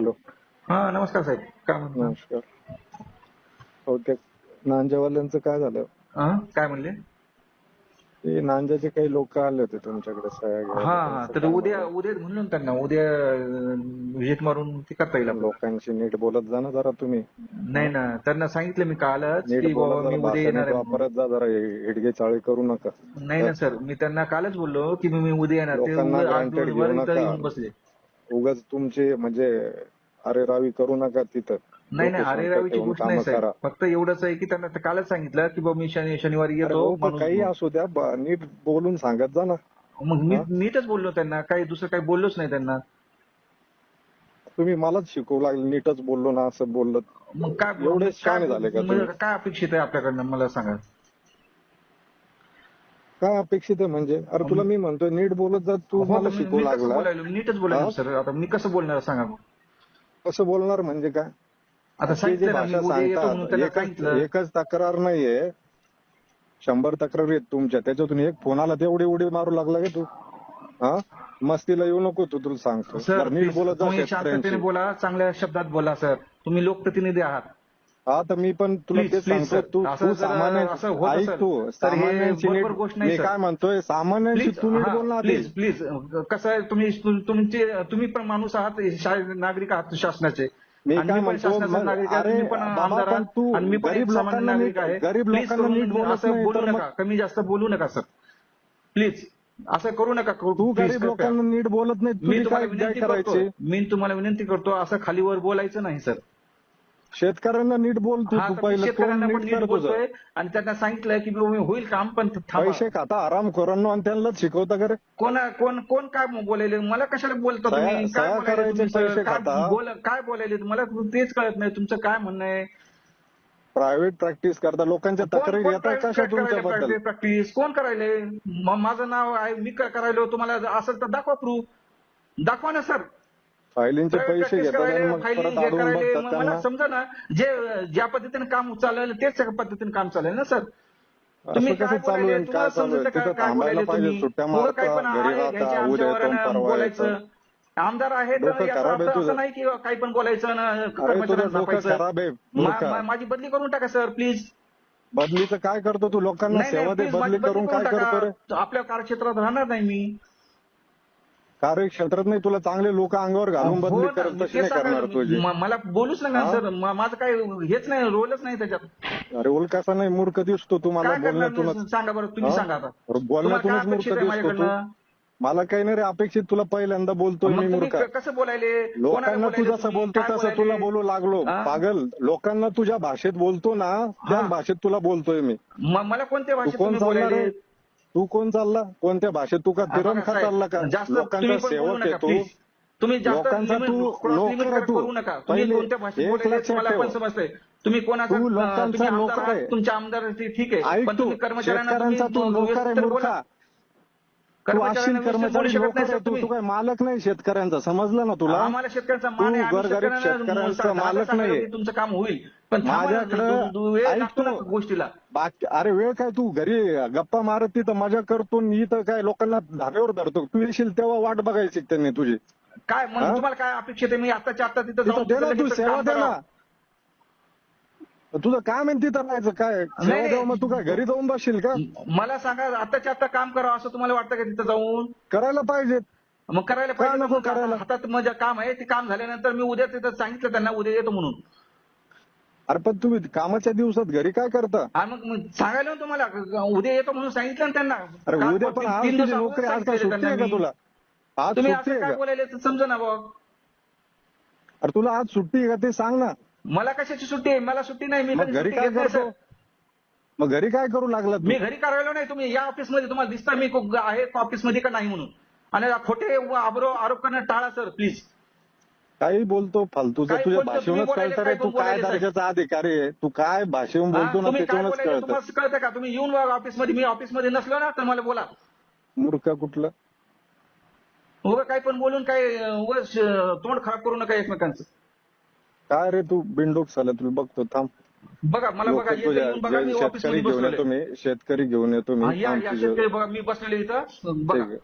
Hello. हा नमस्कार साहेब. काय म्हणता? नमस्कार. हो त्या नांजेवाल्यांचं काय झालं? हा, काय म्हणले? ते नांजाचे काही लोक आले होते तुमच्याकडे सह्या घ्यायला. हा हा. तर उद्या? उद्या म्हणलं ना त्यांना उद्या व्हिजिट मारून ते करता येईल. लोकांशी नीट बोलत जा ना जरा तुम्ही. नाही ना त्यांना सांगितलं मी कालच नीट की बाबा बोलत मी जरा उद्या भाषा येणार नीट आहे. वापरत जा जरा हिडगे चाळे करू नका. नाही ना सर. मी त्यांना कालच बोललो की मी मी उद्या येणार. ते लोकांना उगाच आज granted दिवसभर घेऊ इथं नका. येऊन बसले. उगाच तुमचे म्हणजे अरे रावी करू नका तिथं. नाही नाही अरे रावीची गोष्ट नाही साहेब. फक्त एवढंच आहे की त्यांना कालच सांगितलं की बाबा मी शनि शनिवारी येतो हो, काही असू द्या ब- नीट बोलून सांगत जा ना. मग मी? नीटच बोललो त्यांना काही दुसरं काही बोललोच नाही त्यांना. तुम्ही मलाच शिकवू लागले नीटच बोललो ना असं बोललो. मग काय एवढे काय- शहाणे झाले का म्हणजे? काय अपेक्षित आहे आपल्याकडनं मला सांगा. काय अपेक्षित आहे म्हणजे? अरे तुला मी म्हणतोय नीट बोलत जा तू मला मी कसं लागला. बोलायलो? नीटच बोलायलो हा? सर. आता मी कसं बोलणार सांगा मग. कसं बोलणार म्हणजे काय? आता ते जे सांगितलं ना मी भाषा उद्या येतो म्हणून सांगतात एकच सांगितलं. एकच तक्रार नाहीये. शंभर तक्रारी आहेत तुमच्या त्याच्यातून एक फोनाला तेवढी उडी मारू लागला का तू? हा? मस्तीला येऊ नको तू तुला सांगतो. सर जरा नीट please, बोलत जा तुम्ही शांततेने शेतकऱ्यांशी बोला चांगल्या शब्दात बोला सर. तुम्ही लोकप्रतिनिधी आहात. हा तर मी पण तुला तेच सांगतो. तू असं तू सामान्य ऐक. तू बरोबर गोष्ट नाही, मी. काय म्हणतोय सामान्यांशी प्लीज तू नीट बोल ना आधी. प्लीज प्लीज कसं आहे तुम्ही तुमचे तुम्ही पण माणूस आहात शा- नागरिक आहात शासनाचे मी आणि काय मी पण म्हणतो, शासनाचा मग- नागरिक आहे अरे तुम्ही पण बाबा, आमदार पण आहात तू आणि मी पण एक गरीब सामान्य लोकांना नागरिक नीट- आहे गरीब Please लोकांना करून नीट बोलत असं नाही, बोलू तर मग- नका कमी जास्त बोलू नका सर प्लीज असं करू नका तू Please, गरीब कृपया. लोकांना नीट बोलत नाही मी तुझी तुम्हाला काय काय विनंती करतो करायची मी तुम्हाला विनंती करतो असं खालीवर बोलायचं नाही सर शेतकऱ्यांना नीट बोल तू. हा तू तर मी पहिलं शेतकऱ्यांना तोंड पण नीट नीट कर तुझं बोलतोय आणि त्यांना सांगितलंय की बाबा मी होईल काम पण थांबा. पैसे खाता आराम करून आणि त्यांनाच शिकवता का रे कोण कोण कोण काय बोलायले मला कशाला बोलता सह्या- तुम्ही? सह्या काय बोलायले करायचे तुम्ही सर? पैसे काय खाता. बोल काय बोलायले? मला तेच कळत नाही. तुमचं काय म्हणणं आहे? प्रायव्हेट प्रॅक्टिस करता. लोकांच्या कोण- तक्रारी कोण येतात कशा करायले तुमच्याबद्दल? private practice? कोण करायले? म- माझं नाव आहे मी क- करायलो. तुम्हाला असेल तर दाखवा प्रूफ दाखवा ना सर फायलिंगचे पैसे घेतात आणि मग परत अडवून बघतात मला त्यांना. समजा ना जे ज्या पद्धतीने काम चालेल तेच पद्धतीने काम चालेल ना सर? तुम्ही असं कसं चालू आहे? काय चालू आहे? तिथं थांबायला पाहिजे सुट्ट्या मारता घरी राहता उद्या येतो परवा आमदार आहे असं. नाही की काही पण बोलायचं माझी बदली करून टाका सर प्लीज. बदलीचं काय करतो तू? लोकांना सेवा दे बदली करून काय करतो रे? आपल्या कार्यक्षेत्रात राहणार नाही मी. कार्यक्षेत्रात नाही तुला चांगले लोक अंगावर घालून हो बदली ना, करत मी तशी तेच नाही करणार. तुझी म- मला बोलूच नका हा? सर म- माझं काय हेच नाही रोलच नाही त्याच्यात अरे उलकासा नाही मूर्ख दिसतो तुम्हाला काय करणार बोलण्यातूनच? सांगा बरं तुम्ही हा? सांगा आता अरे तुम्हाला काय बोलण्यातूनच मूर्ख अपेक्षित आहे दिसतो तू माझ्याकडनं मला काही नाही रे अपेक्षित तुला पहिल्यांदा बोलतोय मग मी तुम्ही मूर्ख क- कसं बोलायले कोणाला लोकांना तू बोलायले जसं तुम्ही? बोलतो काय तसं तुला बोलायले? बोलू लागलो हा? पागल लोकांना तुझ्या भाषेत बोलतो ना त्या हा. भाषेत तुला बोलतोय मी म- मला कोणत्या तू भाषेत कोण तुम्ही बोलायले रे तू कोण चालला? कोणत्या भाषेत तू का बघा खा चालला का? जास्त लोकांचा सेवक आहे तू. तुम्ही जास्त लोकांचा तू तू. करू नका. तुम्ही कोणत्या भाषेत मला. पण समजतंय. तुम्ही कोणाचा तू लोकांचा आहात, आहे. तुमच्या आमदार ठीक आहे. पण तुम्ही कर्मचाऱ्यांना तू आहे. मूर्खा तू कर्मचाऱ्यांना अशील व्यवस्थित बोलू कर्मचारी नाही काय मालक नाही शेतकऱ्यांचा समजलं ना तुला आम्हाला शेतकऱ्यांचा मान आहे आम्ही शेतकऱ्यांचा मालक. की तुमचं काम होईल पण थांबा ना, माझ्याकडं दु- दु- वेळ ऐक लागतो ना तू. गोष्टीला बाकी अरे वेळ काय तू घरी गप्पा मारत तिथं मजा करतो आणि इथं काय लोकांना धाब्यावर धरतो तू येशील तेव्हा वाट बघायची त्यांनी तुझी काय मग हा? तुम्हाला काय अपेक्षित आहे मी आताच्या आता तिथं तिथं जाऊन दे ना तिथं तू सेवा काम दे ना करावं? तुझं काम आहे तिथं राहायचं? काय? नाही. देवा मग तू काय घरी जाऊन बसशील का? मला सांगा आताच्या आता काम करावं असं तुम्हाला वाटतं का तिथं जाऊन? करायला पाहिजे. मग करायला पाहिजे नको मग करायला? हातात माझं काम आहे ते काम झाल्यानंतर मी उद्या तिथं सांगितलं त्यांना उद्या येतो म्हणून. अरे पण तुम्ही कामाच्या दिवसात घरी काय करता? मग मग सांगायला ना तुम्हाला उद्या येतो म्हणून सांगितलं ना त्यांना. अरे काम उद्या पण तीन- आज तीन तुझी दिवसापूर्वी नोकरी आज काय सांगितलेलं सुट्टी आहे त्यांना का मी. तुला? आज तुम्ही सुट्टी असं आहे काय का? बोलायले समजा ना भाऊ अरे तुला आज सुट्टी आहे का ते सांग ना. मला कशाची सुट्टी आहे? मला सुट्टी नाही मी मग घरी काय करतो. मग घरी काय करू लागला मी घरी करायला नाही तुम्ही या ऑफिसमध्ये तुम्हाला दिसता मी आहे ऑफिसमध्ये का नाही म्हणून. आणि खोटे व आरोप करणं टाळा सर प्लीज. काही बोलतो फालतूचं तुझ्या भाषेवरच कळतं रे काय तू काय. दर्जाचा अधिकारी आहे? तू काय भाषेवरून बोलतो ना काय त्याच्यावरच कळतं. कळतं का? तुम्ही येऊन ऑफिसमध्ये मी ऑफिसमध्ये नसलो ना तर मला बोला. मूर्ख कुठलं? उगा काही पण बोलून काय उगा तोंड खराब करू नका एकमेकांचं. काय रे तू बिंडोक झाला? तुला बघतो थांब. बघा मला बघा इथं तुझ्या येऊन बघा मी जे ऑफिसमध्ये शेतकरी घेऊन येतो मी शेतकरी घेऊन येतो हा, मी या थांब या तुझ्या- शेतकरी बघा मी बसलेलो इथं. बघा. ठीक आहे